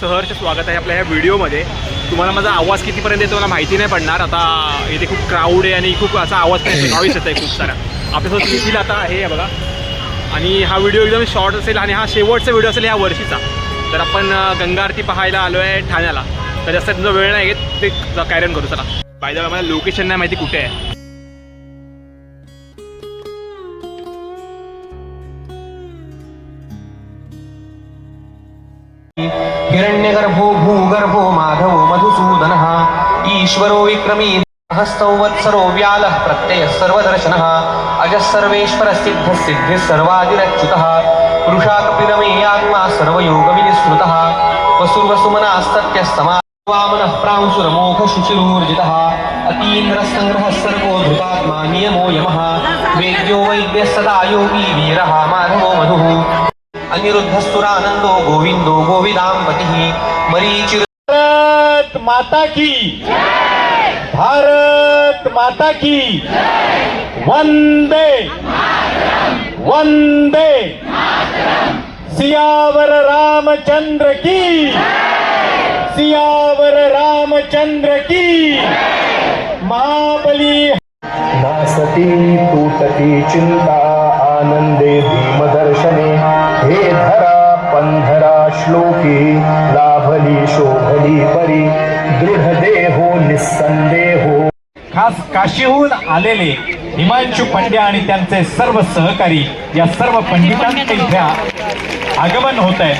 सहर्ष स्वागत आहे आपल्या ह्या व्हिडिओमध्ये. तुम्हाला माझा आवाज कितीपर्यंत येतो मला माहिती नाही पडणार. आता इथे खूप क्राऊड आहे आणि खूप असा आवाज नॉईस येत. आहे खूप सारा. आपल्यासोबत निखिल आता आहे हे बघा. आणि हा व्हिडिओ एकदम शॉर्ट असेल आणि हा शेवटचा व्हिडिओ असेल ह्या वर्षीचा. तर आपण गंगा आरती पाहायला आलो आहे ठाण्याला. तर जास्त तुमचा वेळ नाही घेत. ते कॅरन करू चला. बाय मला लोकेशन नाही माहिती कुठे आहे. प्रभो माधवो मधुसूदनः। ईश्वरो विक्रमी हस्तौ वत्सरो व्यालः प्रत्ययः सर्वदर्शनः। अजः सर्वेश्वरसिद्धः सिद्धिः सर्वादिरच्युतः। पुरुषा कपिलमे आत्मा सर्वयोगविनिःसृतः। वसुर्वसुमनास्तत्यः समा वामनः प्रांशुरमोघ अतीन्द्रसङ्ग्रहः सर्वो धृतात्मा नियमो यमः। वेद्यो वैद्यः सदा योगी वीरः माधवो मधुः। अनिरुद्धस्तुरानन्दो गोविन्दो गोविदाम्पतिः मरीचिर भारत माता की। भारत माता की। वंदे। वंदे। सियावर रामचंद्र की। सियावर रामचंद्र की। महाबली। नासती तूटती चिंता आनंदे भीमदर्शने हे धरा पंधरा श्लोकी लाभली शोभली परी दृढ देहो निस्संदेहो खास काशीहून आलेले हिमांशू पंड्या आणि त्यांचे सर्व सहकारी या सर्व पंडितांचे इथे आगमन होत आहे.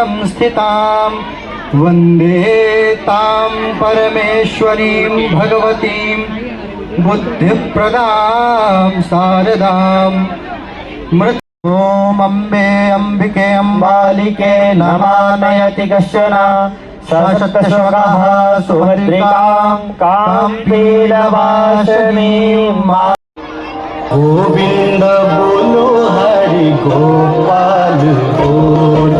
संस्थितां वन्दे तां परमेश्वरीं भगवतीं बुद्धिप्रदां शारदां मृत ॐ अम्बे अम्बिके अम्बालिके नमानयति कश्चन। सशतश्वरः सुभद्रिकां कां पीडवासनीं मा गोविंद बोलो हरि गोपाल बोलो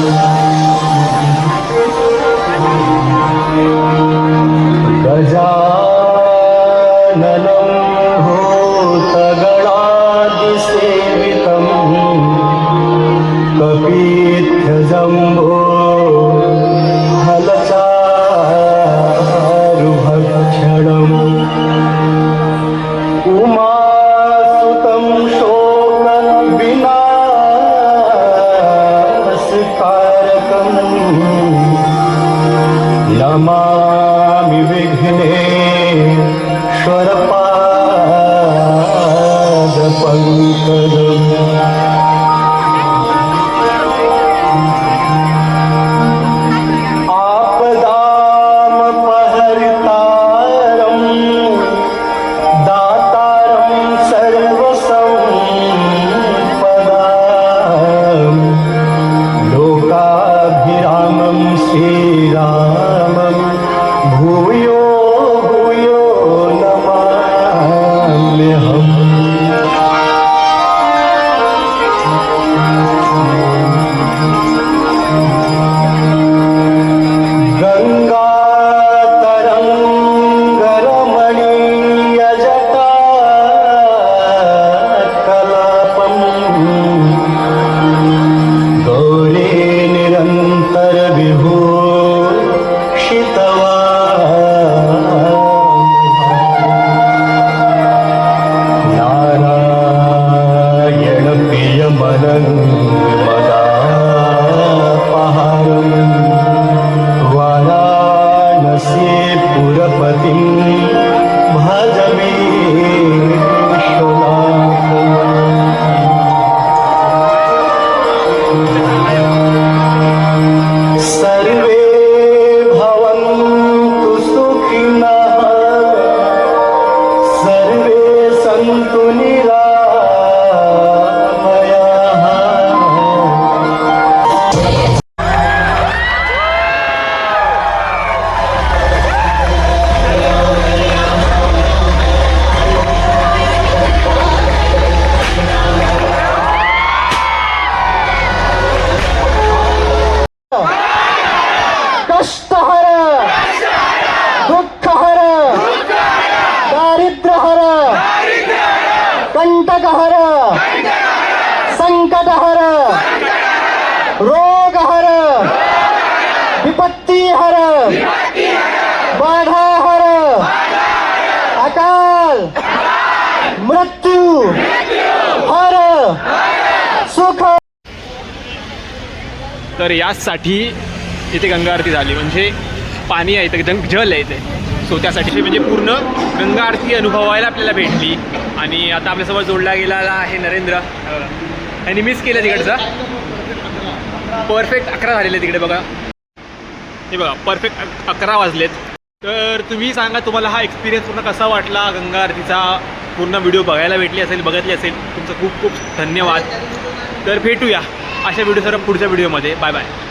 Oh. हर। विपत्तीहर बाधाहर अकाल। मृत्यू। हर। सुख। तर यासाठी इथे गंगा आरती झाली. म्हणजे पाणी आहे इथे जंग जल आहे इथे. सो त्यासाठी म्हणजे पूर्ण गंगा आरती अनुभवायला आपल्याला भेटली. आणि आता आपल्यासोबत जोडला गेलेला आहे नरेंद्र. यांनी मिस केलं तिकडचा. परफेक्ट अकरा झालेले तिकडे बघा. हे बघा परफेक्ट अकरा वाजलेत. तर तुम्ही सांगा तुम्हाला हा एक्सपिरियन्स पूर्ण कसा वाटला? गंगा आरतीचा पूर्ण व्हिडिओ बघायला भेटली असेल बघितली असेल तुमचं खूप खूप धन्यवाद. तर भेटूया अशा व्हिडिओ सर्व पुढच्या व्हिडिओमध्ये बाय बाय